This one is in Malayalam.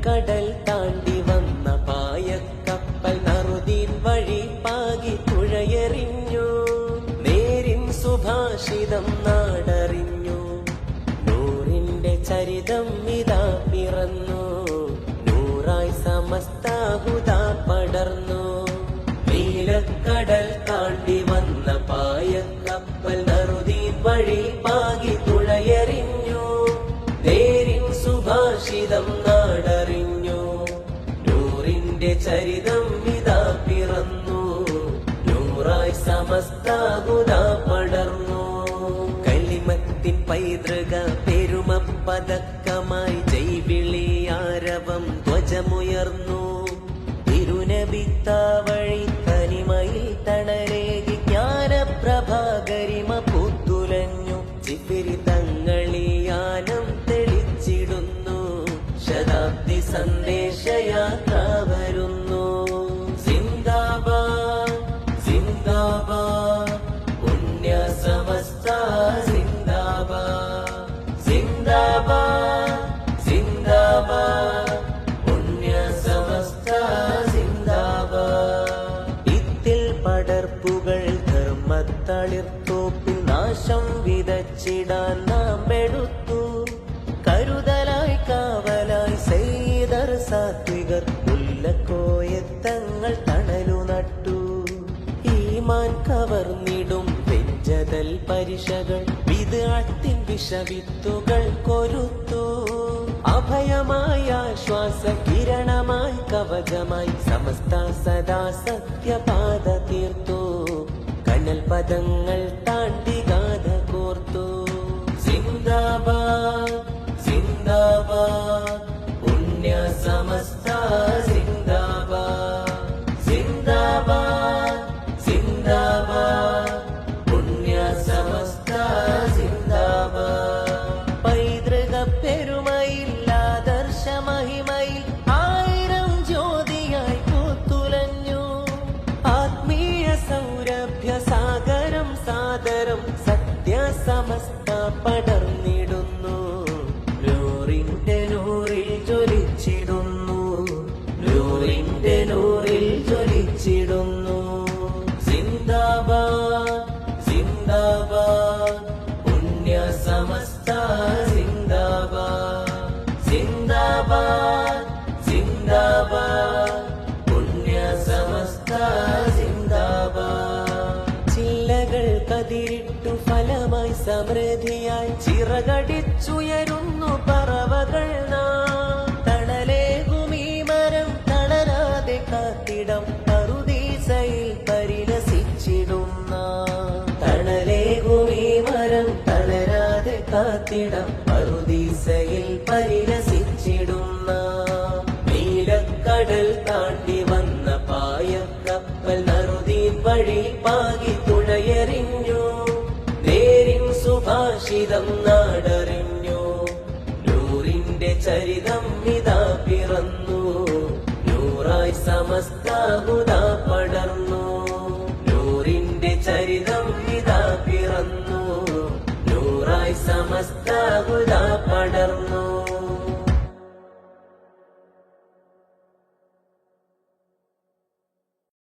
നീലക്കടൽ താണ്ടി വന്ന പായക്കപ്പൽ നറുതീൻ വഴി പാകി പുഴയെറിഞ്ഞു. നേരിൻ സുഭാഷിതം നാടറിഞ്ഞു. നൂറിന്റെ ചരിതം ഇതാ പിറന്നു. നൂറായി സമസ്താഹുത പടർന്നു. നീലക്കടൽ താണ്ടി വന്ന പായക്കപ്പൽ നറുതീൻ വഴി നൂറിന്റെ ചരിതം ഇതാ പിറന്നു. നൂറായി സമസ്താകുത പടർന്നു. കലിമത്തിൻ പൈതൃക പെരുമ പതക്കമായി ജൈവിളി ആരവം ധ്വജമുയർന്നു. തിരുനബിത്താവഴി ധർമ്മത്തളിർത്തോപ്പിൽ നാശം വിതച്ചിടാൻ നാം എടുത്തു. കരുതലായി കാവലായി സെയ്തർ സാത്വികർ ഉല്ലക്കോയത്തങ്ങൾ തണലു നട്ടു. ഈമാൻ കവർന്നിടും വെഞ്ചതൽ പരിശകൾ. വിതാട്ടിൻ വിഷവിത്തുകൾ കൊരുത്തു. അഭയമായ ആശ്വാസ കിരണമായി കവചമായി സമസ്ത സദാ സത്യപാദ പദങ്ങൾ താണ്ടി ഗാഥ കോർത്തു. സിന്ദാബാദ് സിന്ദാബാദ് പുണ്യ സമസ്ത ഫലമായി സമൃദ്ധിയായി ചിറകടിച്ചുയരുന്നു പറവകൾ നാം. തണലേകുമീ മരം തളരാതെ കാത്തിടം പറുദീസയിൽ പരിലസിച്ചിടുന്ന തണലേകുമീ മരം തളരാതെ കാത്തിടം പറുദീസയിൽ പരിലസിച്ചിടുന്ന നീലക്കടൽ താണ്ടി വന്ന പായക്കപ്പൽ നറുതീൻ വഴി പാകി സുഭാഷിതം നാടറിഞ്ഞു. നൂറിന്റെ ചരിതം ഇതാ പിറന്നു. നൂറായി സമസ്താകുത പടർന്നു. നൂറിന്റെ ചരിതം ഇതാ പിറന്നു. നൂറായി സമസ്ത പടർന്നു